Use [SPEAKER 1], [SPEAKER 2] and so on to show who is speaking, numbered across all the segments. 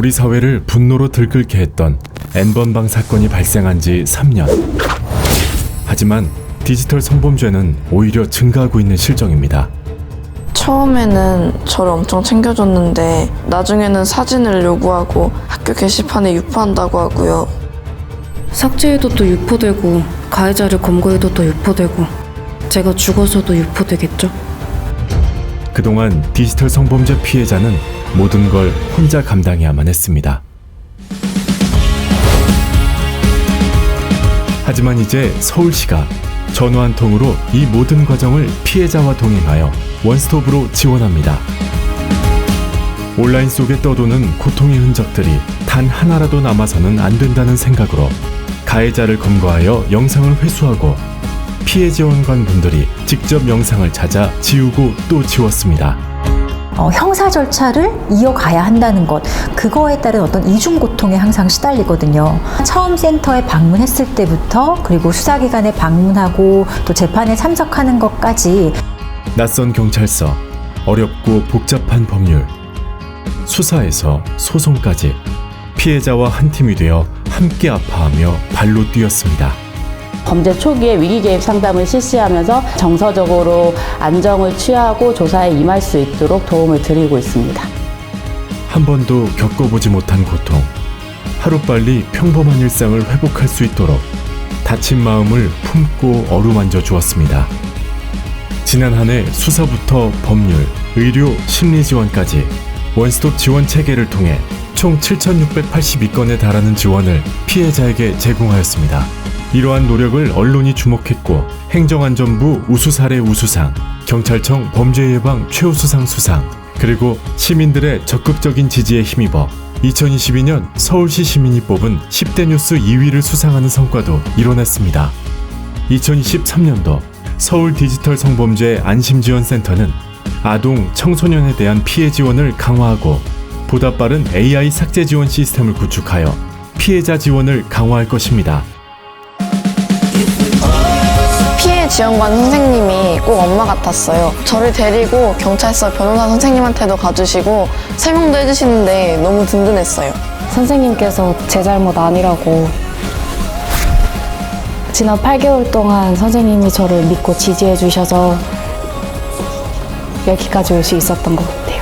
[SPEAKER 1] 우리 사회를 분노로 들끓게 했던 N번방 사건이 발생한 지 3년. 하지만 디지털 성범죄는 오히려 증가하고 있는 실정입니다.
[SPEAKER 2] 처음에는 저를 엄청 챙겨줬는데 나중에는 사진을 요구하고 학교 게시판에 유포한다고 하고요.
[SPEAKER 3] 삭제해도 또 유포되고 가해자를 검거해도 또 유포되고 제가 죽어서도 유포되겠죠?
[SPEAKER 1] 그동안 디지털 성범죄 피해자는 모든 걸 혼자 감당해야만 했습니다. 하지만 이제 서울시가 전화 한 통으로 이 모든 과정을 피해자와 동행하여 원스톱으로 지원합니다. 온라인 속에 떠도는 고통의 흔적들이 단 하나라도 남아서는 안 된다는 생각으로 가해자를 검거하여 영상을 회수하고 피해 지원관 분들이 직접 영상을 찾아 지우고 또 지웠습니다.
[SPEAKER 4] 어, 형사 절차를 이어가야 한다는 것, 그거에 따른 어떤 이중 고통에 항상 시달리거든요. 처음 센터에 방문했을 때부터 그리고 수사기관에 방문하고 또 재판에 참석하는 것까지
[SPEAKER 1] 낯선 경찰서, 어렵고 복잡한 법률, 수사에서 소송까지 피해자와 한 팀이 되어 함께 아파하며 발로 뛰었습니다.
[SPEAKER 5] 범죄 초기에 위기 개입 상담을 실시하면서 정서적으로 안정을 취하고 조사에 임할 수 있도록 도움을 드리고 있습니다.
[SPEAKER 1] 한 번도 겪어보지 못한 고통, 하루빨리 평범한 일상을 회복할 수 있도록 다친 마음을 품고 어루만져 주었습니다. 지난 한 해 수사부터 법률, 의료, 심리 지원까지 원스톱 지원 체계를 통해 총 7,682건에 달하는 지원을 피해자에게 제공하였습니다. 이러한 노력을 언론이 주목했고 행정안전부 우수사례 우수상, 경찰청 범죄예방 최우수상 수상, 그리고 시민들의 적극적인 지지에 힘입어 2022년 서울시 시민이 뽑은 10대 뉴스 2위를 수상하는 성과도 이뤄냈습니다. 2023년도 서울 디지털 성범죄 안심지원센터는 아동, 청소년에 대한 피해 지원을 강화하고 보다 빠른 AI 삭제 지원 시스템을 구축하여 피해자 지원을 강화할 것입니다.
[SPEAKER 2] 지원관 선생님이 꼭 엄마 같았어요. 저를 데리고 경찰서 변호사 선생님한테도 가주시고 설명도 해주시는데 너무 든든했어요.
[SPEAKER 6] 선생님께서 제 잘못 아니라고 지난 8개월 동안 선생님이 저를 믿고 지지해 주셔서 여기까지 올 수 있었던 것 같아요.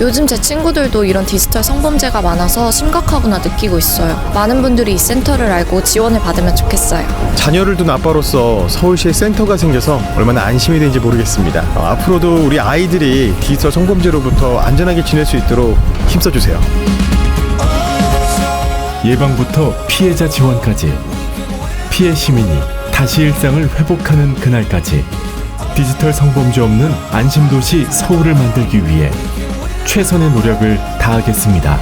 [SPEAKER 7] 요즘 제 친구들도 이런 디지털 성범죄가 많아서 심각하구나 느끼고 있어요. 많은 분들이 이 센터를 알고 지원을 받으면 좋겠어요.
[SPEAKER 8] 자녀를 둔 아빠로서 서울시에 센터가 생겨서 얼마나 안심이 되는지 모르겠습니다. 어, 앞으로도 우리 아이들이 디지털 성범죄로부터 안전하게 지낼 수 있도록 힘써주세요.
[SPEAKER 1] 예방부터 피해자 지원까지 피해 시민이 다시 일상을 회복하는 그날까지 디지털 성범죄 없는 안심도시 서울을 만들기 위해 최선의 노력을 다하겠습니다.